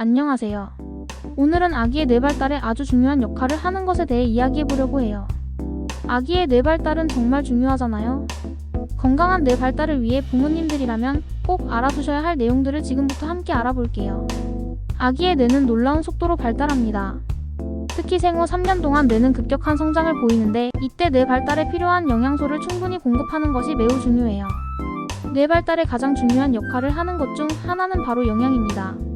안녕하세요. 오늘은 아기의 뇌발달에 아주 중요한 역할을 하는 것에 대해 이야기해 보려고 해요. 아기의 뇌발달은 정말 중요하잖아요. 건강한 뇌 발달을 위해 부모님들이라면 꼭 알아두셔야 할 내용들을 지금부터 함께 알아볼게요. 아기의 뇌는 놀라운 속도로 발달합니다. 특히 생후 3년 동안 뇌는 급격한 성장을 보이는데 이때 뇌 발달에 필요한 영양소를 충분히 공급하는 것이 매우 중요해요. 뇌 발달에 가장 중요한 역할을 하는 것 중 하나는 바로 영양입니다.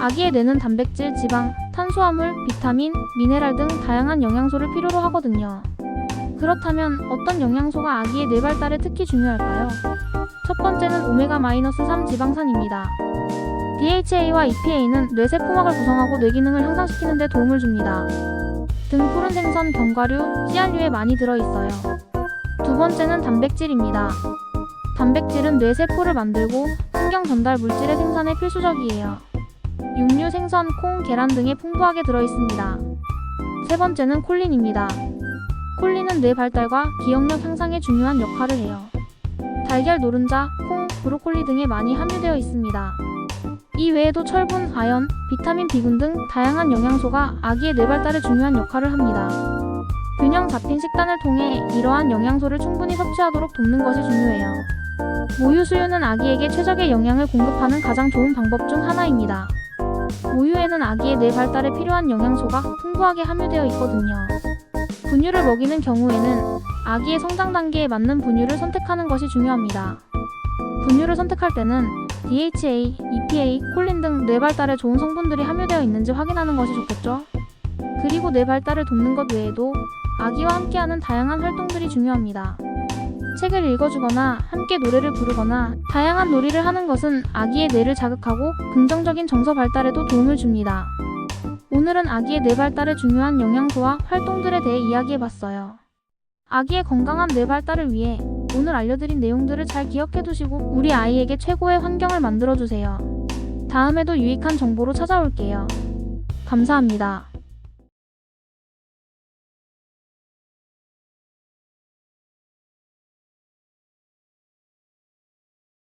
아기의 뇌는 단백질, 지방, 탄수화물, 비타민, 미네랄 등 다양한 영양소를 필요로 하거든요. 그렇다면 어떤 영양소가 아기의 뇌 발달에 특히 중요할까요? 첫 번째는 오메가-3 지방산입니다. DHA와 EPA는 뇌세 포막을 구성하고 뇌 기능을 향상시키는 데 도움을 줍니다. 등 푸른 생선, 견과류, 씨앗류에 많이 들어있어요. 두 번째는 단백질입니다. 단백질은 뇌세포를 만들고 신경 전달 물질의 생산에 필수적이에요. 육류, 생선, 콩, 계란 등에 풍부하게 들어있습니다. 세 번째는 콜린입니다. 콜린은 뇌 발달과 기억력 향상에 중요한 역할을 해요. 달걀, 노른자, 콩, 브로콜리 등에 많이 함유되어 있습니다. 이 외에도 철분, 아연, 비타민 B군 등 다양한 영양소가 아기의 뇌 발달에 중요한 역할을 합니다. 균형 잡힌 식단을 통해 이러한 영양소를 충분히 섭취하도록 돕는 것이 중요해요. 모유 수유는 아기에게 최적의 영양을 공급하는 가장 좋은 방법 중 하나입니다. 모유에는 아기의 뇌 발달에 필요한 영양소가 풍부하게 함유되어 있거든요. 분유를 먹이는 경우에는 아기의 성장 단계에 맞는 분유를 선택하는 것이 중요합니다. 분유를 선택할 때는 DHA, EPA, 콜린 등 뇌 발달에 좋은 성분들이 함유되어 있는지 확인하는 것이 좋겠죠? 그리고 뇌 발달을 돕는 것 외에도 아기와 함께하는 다양한 활동들이 중요합니다. 책을 읽어주거나 함께 노래를 부르거나 다양한 놀이를 하는 것은 아기의 뇌를 자극하고 긍정적인 정서 발달에도 도움을 줍니다. 오늘은 아기의 뇌 발달에 중요한 영양소와 활동들에 대해 이야기해봤어요. 아기의 건강한 뇌 발달을 위해 오늘 알려드린 내용들을 잘 기억해 두시고 우리 아이에게 최고의 환경을 만들어 주세요. 다음에도 유익한 정보로 찾아올게요. 감사합니다.